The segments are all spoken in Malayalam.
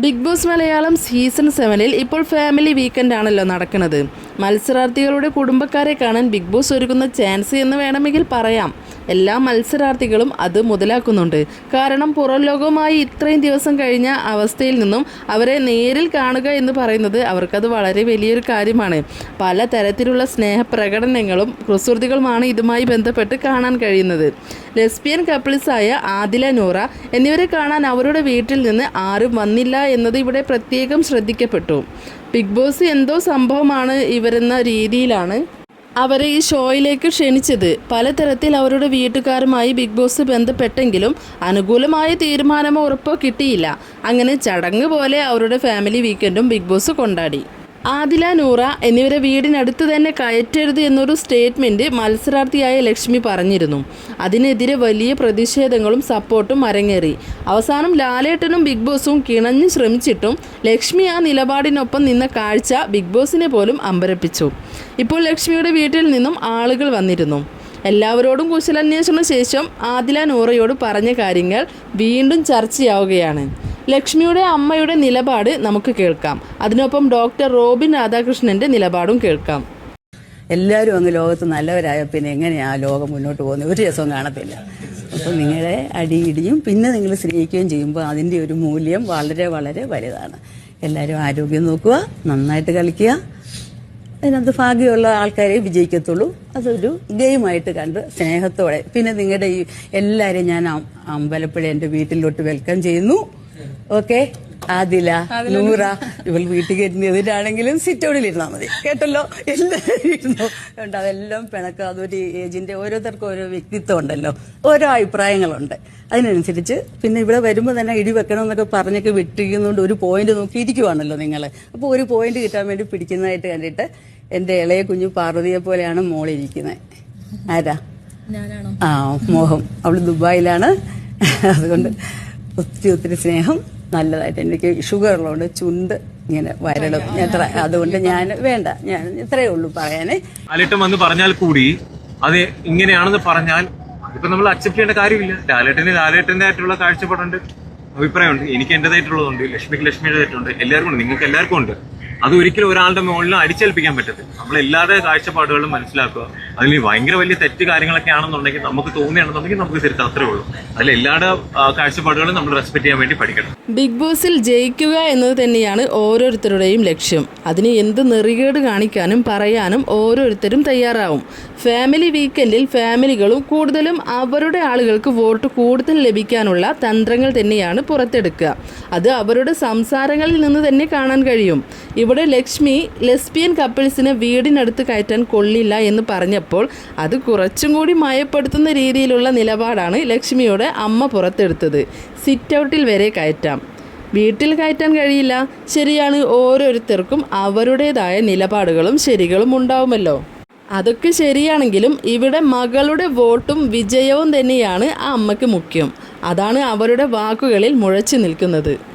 ബിഗ് ബോസ് മലയാളം സീസൺ സെവനിൽ ഇപ്പോൾ ഫാമിലി വീക്കെൻഡ് ആണല്ലോ നടക്കുന്നത്. മത്സരാർത്ഥികളുടെ കുടുംബക്കാരെ കാണാൻ ബിഗ് ബോസ് ഒരുക്കുന്ന ചാൻസ് എന്ന് വേണമെങ്കിൽ പറയാം. എല്ലാ മത്സരാർത്ഥികളും അത് മുതലാക്കുന്നുണ്ട്. കാരണം പുറം ലോകവുമായി ഇത്രയും ദിവസം കഴിഞ്ഞ അവസ്ഥയിൽ നിന്നും അവരെ നേരിൽ കാണുക എന്ന് പറയുന്നത് അവർക്കത് വളരെ വലിയൊരു കാര്യമാണ്. പല തരത്തിലുള്ള സ്നേഹപ്രകടനങ്ങളും കുസൃതികളുമാണ് ഇതുമായി ബന്ധപ്പെട്ട് കാണാൻ കഴിയുന്നത്. ലെസ്ബിയൻ കപ്പിൾസായ ആദില നൂറ എന്നിവരെ കാണാൻ അവരുടെ വീട്ടിൽ നിന്ന് ആരും വന്നില്ല എന്നത് ഇവിടെ പ്രത്യേകം ശ്രദ്ധിക്കപ്പെട്ടു. ബിഗ് ബോസ് എന്തോ സംഭവമാണ് ഇവരെന്ന രീതിയിലാണ്. അവരെ ഈ ഷോയിലേക്ക് ക്ഷണിച്ചത് പലതരത്തിൽ അവരുടെ വീട്ടുകാരുമായി ബിഗ് ബോസ് ബന്ധപ്പെട്ടെങ്കിലും അനുകൂലമായ തീരുമാനമോ ഉറപ്പോ കിട്ടിയില്ല. അങ്ങനെ ചടങ്ങ് പോലെ അവരുടെ ഫാമിലി വീക്കെൻഡും ബിഗ് ബോസ് കൊണ്ടാടി. ആദില നൂറ എന്നിവരെ വീടിനടുത്ത് തന്നെ കയറ്റരുത് എന്നൊരു സ്റ്റേറ്റ്മെന്റ് മത്സരാർത്ഥിയായ ലക്ഷ്മി പറഞ്ഞിരുന്നു. അതിനെതിരെ വലിയ പ്രതിഷേധങ്ങളും സപ്പോർട്ടും അരങ്ങേറി. അവസാനം ലാലേട്ടനും ബിഗ് ബോസും കിണഞ്ഞു ശ്രമിച്ചിട്ടും ലക്ഷ്മി ആ നിലപാടിനൊപ്പം നിന്ന കാഴ്ച ബിഗ് ബോസിനെ പോലും അമ്പരപ്പിച്ചു. ഇപ്പോൾ ലക്ഷ്മിയുടെ വീട്ടിൽ നിന്നും ആളുകൾ വന്നിരുന്നു. എല്ലാവരോടും കുശലാന്വേഷണ ശേഷം ആദില നൂറയോട് പറഞ്ഞ കാര്യങ്ങൾ വീണ്ടും ചർച്ചയാവുകയാണ്. ലക്ഷ്മിയുടെ അമ്മയുടെ നിലപാട് നമുക്ക് കേൾക്കാം. അതിനൊപ്പം ഡോക്ടർ റോബിൻ രാധാകൃഷ്ണന്റെ നിലപാടും കേൾക്കാം. എല്ലാവരും അങ്ങ് ലോകത്ത് നല്ലവരായ പിന്നെ എങ്ങനെയാ ലോകം മുന്നോട്ട് പോകുന്നത്? ഒരു രസവും കാണത്തില്ല. അപ്പോൾ നിങ്ങളെ അടിയിടിയും പിന്നെ നിങ്ങൾ സ്നേഹിക്കുകയും ചെയ്യുമ്പോൾ അതിന്റെ ഒരു മൂല്യം വളരെ വളരെ വലുതാണ്. എല്ലാവരും ആരോഗ്യം നോക്കുക നന്നായിട്ട് കളിക്കുക. അതിനകത്ത് ഭാഗ്യമുള്ള ആൾക്കാരെ വിജയിക്കത്തുള്ളൂ. അതൊരു ഗെയിമായിട്ട് കണ്ട് സ്നേഹത്തോടെ. പിന്നെ നിങ്ങളുടെ ഈ എല്ലാവരെയും ഞാൻ അമ്പലപ്പുഴ എന്റെ വീട്ടിലോട്ട് വെൽക്കം ചെയ്യുന്നു. ഓക്കെ? ആദില നൂറ ഇവൾ വീട്ടിൽ കയറ്റുന്നതിനാണെങ്കിലും സിറ്റൗണിൽ ഇരുന്നാൽ മതി. കേട്ടല്ലോ? എല്ലാവരും ഇരുന്നു. ഉണ്ട് അതെല്ലാം പിണക്കം. അതൊരു ഏജിന്റെ ഓരോരുത്തർക്കും ഓരോ വ്യക്തിത്വം ഉണ്ടല്ലോ. ഓരോ അഭിപ്രായങ്ങളുണ്ട്. അതിനനുസരിച്ച് പിന്നെ ഇവിടെ വരുമ്പോൾ തന്നെ ഇടി വെക്കണം എന്നൊക്കെ പറഞ്ഞൊക്കെ വിട്ടിരിക്കുന്നതുകൊണ്ട് ഒരു പോയിന്റ് നോക്കി ഇരിക്കുവാണല്ലോ നിങ്ങൾ അപ്പോൾ ഒരു പോയിന്റ് കിട്ടാൻ വേണ്ടി പിടിക്കുന്നതായിട്ട് കണ്ടിട്ട് എന്റെ ഇളയ കുഞ്ഞു പാർവതിയെ പോലെയാണ് മോളിരിക്കുന്നത് ആരാ? ആ മോഹം. അവൾ ദുബായിലാണ്. അതുകൊണ്ട് ഒത്തിരി ഒത്തിരി സ്നേഹം. നല്ലതായിട്ട് എനിക്ക് ഷുഗർ ഉള്ളതുകൊണ്ട് ചുണ്ട് ഇങ്ങനെ വരളും. ഞാൻ അതുകൊണ്ട് ഞാൻ വേണ്ട. ഞാൻ ഇത്രയേ ഉള്ളൂ പറയാനേ. ലാലേട്ടൻ വന്ന് പറഞ്ഞാൽ കൂടി അത് ഇങ്ങനെയാണെന്ന് പറഞ്ഞാൽ ഇപ്പൊ നമ്മൾ അക്സെപ്റ്റ് ചെയ്യേണ്ട കാര്യമില്ല. ലാലേട്ടന് ലാലേട്ടന്റെ ആയിട്ടുള്ള കാഴ്ചപ്പാടുണ്ട് അഭിപ്രായമുണ്ട്. എനിക്ക് എന്റേതായിട്ടുള്ളതുണ്ട്. ലക്ഷ്മിക്ക് ലക്ഷ്മിയുടേതായിട്ടുണ്ട് എല്ലാവർക്കും ഉണ്ട്. നിങ്ങൾക്ക് എല്ലാവർക്കും ഉണ്ട്. അത് ഒരിക്കലും ഒരാളുടെ മുകളിൽ അടിച്ചേൽപ്പിക്കാൻ പറ്റത്തില്ല. നമ്മൾ എല്ലാവരുടെ കാഴ്ചപ്പാടുകളും മനസ്സിലാക്കുക. അതിൽ ഭയങ്കര വലിയ തെറ്റ് കാര്യങ്ങളൊക്കെ ആണെന്നുണ്ടെങ്കിൽ നമുക്ക് തോന്നുകയാണെന്നുണ്ടെങ്കിൽ നമുക്ക് തിരുത്താം അത്രേ ഉള്ളൂ. അതിൽ എല്ലാവരുടെ കാഴ്ചപ്പാടുകളും നമ്മൾ റെസ്പെക്ട് ചെയ്യാൻ വേണ്ടി പഠിക്കണം. ബിഗ് ബോസിൽ ജയിക്കുക എന്നത് തന്നെയാണ് ഓരോരുത്തരുടെയും ലക്ഷ്യം. അതിന് എന്ത് നെറികേട് കാണിക്കാനും പറയാനും ഓരോരുത്തരും തയ്യാറാവും. ഫാമിലി വീക്കെൻഡിൽ ഫാമിലികളും കൂടുതലും അവരുടെ ആളുകൾക്ക് വോട്ട് കൂടുതൽ ലഭിക്കാനുള്ള തന്ത്രങ്ങൾ തന്നെയാണ് പുറത്തെടുക്കുക. അത് അവരുടെ സംസാരങ്ങളിൽ നിന്ന് തന്നെ കാണാൻ കഴിയും. ഇവിടെ ലക്ഷ്മി ലെസ്ബിയൻ കപ്പിൾസിനെ വീടിനടുത്ത് കയറ്റാൻ കൊള്ളില്ല എന്ന് പറഞ്ഞപ്പോൾ അത് കുറച്ചും കൂടി മയപ്പെടുത്തുന്ന രീതിയിലുള്ള നിലപാടാണ് ലക്ഷ്മിയുടെ അമ്മ പുറത്തെടുത്തത്. സിറ്റ് ഔട്ടിൽ വരെ കയറ്റാം. വീട്ടിൽ കയറ്റാൻ കഴിയില്ല. ശരിയാണ് ഓരോരുത്തർക്കും അവരുടേതായ നിലപാടുകളും ശരികളും ഉണ്ടാവുമല്ലോ. അതൊക്കെ ശരിയാണെങ്കിലും ഇവിടെ മകളുടെ വോട്ടും വിജയവും തന്നെയാണ് ആ അമ്മയ്ക്ക് മുഖ്യം. അതാണ് അവരുടെ വാക്കുകളിൽ മുഴച്ചു നിൽക്കുന്നത്.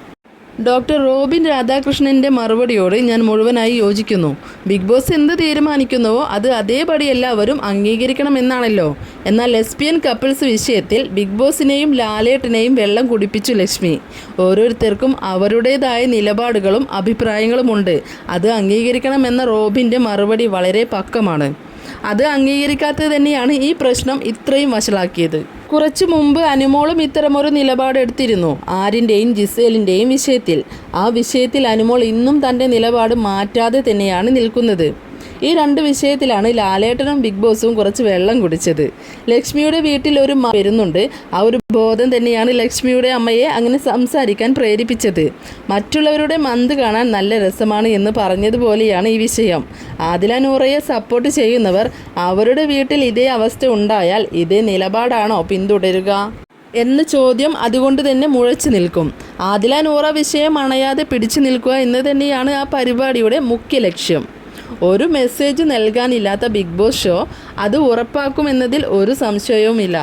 ഡോക്ടർ റോബിൻ രാധാകൃഷ്ണന്റെ മറുപടിയോട് ഞാൻ മുഴുവനായി യോജിക്കുന്നു. ബിഗ് ബോസ് എന്ത് തീരുമാനിക്കുന്നുവോ അത് അതേപടി എല്ലാവരും അംഗീകരിക്കണമെന്നാണല്ലോ. എന്നാൽ ലെസ്ബിയൻ കപ്പിൾസ് വിഷയത്തിൽ ബിഗ് ബോസിനെയും ലാലേട്ടനെയും വെള്ളം കുടിപ്പിച്ചു ലക്ഷ്മി. ഓരോരുത്തർക്കും അവരുടേതായ നിലപാടുകളും അഭിപ്രായങ്ങളുമുണ്ട്. അത് അംഗീകരിക്കണമെന്ന റോബിന്റെ മറുപടി വളരെ പക്കമാണ് അത് അംഗീകരിക്കാത്തത് തന്നെയാണ് ഈ പ്രശ്നം ഇത്രയും വഷളാക്കിയത്. കുറച്ചു മുമ്പ് അനുമോളും ഇത്തരമൊരു നിലപാടെടുത്തിരുന്നു ആരിന്റെയും ജിസേലിന്റെയും വിഷയത്തിൽ. ആ വിഷയത്തിൽ അനുമോൾ ഇന്നും തന്റെ നിലപാട് മാറ്റാതെ തന്നെയാണ് നിൽക്കുന്നത്. ഈ രണ്ട് വിഷയത്തിലാണ് ലാലേട്ടനും ബിഗ് ബോസും കുറച്ച് വെള്ളം കുടിച്ചത്. ലക്ഷ്മിയുടെ വീട്ടിൽ ഒരു വരുന്നുണ്ട്. ആ ഒരു ബോധം തന്നെയാണ് ലക്ഷ്മിയുടെ അമ്മയെ അങ്ങനെ സംസാരിക്കാൻ പ്രേരിപ്പിച്ചത്. മറ്റുള്ളവരുടെ മന്ത് കാണാൻ നല്ല രസമാണ് എന്ന് പറഞ്ഞതുപോലെയാണ് ഈ വിഷയം. ആദില നൂറയെ സപ്പോർട്ട് ചെയ്യുന്നവർ അവരുടെ വീട്ടിൽ ഇതേ അവസ്ഥ ഉണ്ടായാൽ ഇതേ നിലപാടാണോ പിന്തുടരുക? എന്ന ചോദ്യം അതുകൊണ്ട് തന്നെ മുഴച്ചു നിൽക്കും. ആദില നൂറ വിഷയം അണയാതെ പിടിച്ചു നിൽക്കുക എന്ന് തന്നെയാണ് ആ പരിപാടിയുടെ മുഖ്യ ലക്ഷ്യം. ഒരു മെസ്സേജ് നൽകാനില്ലാത്ത ബിഗ് ബോസ് ഷോ അത് ഉറപ്പാക്കുമെന്നതിൽ ഒരു സംശയവുമില്ല.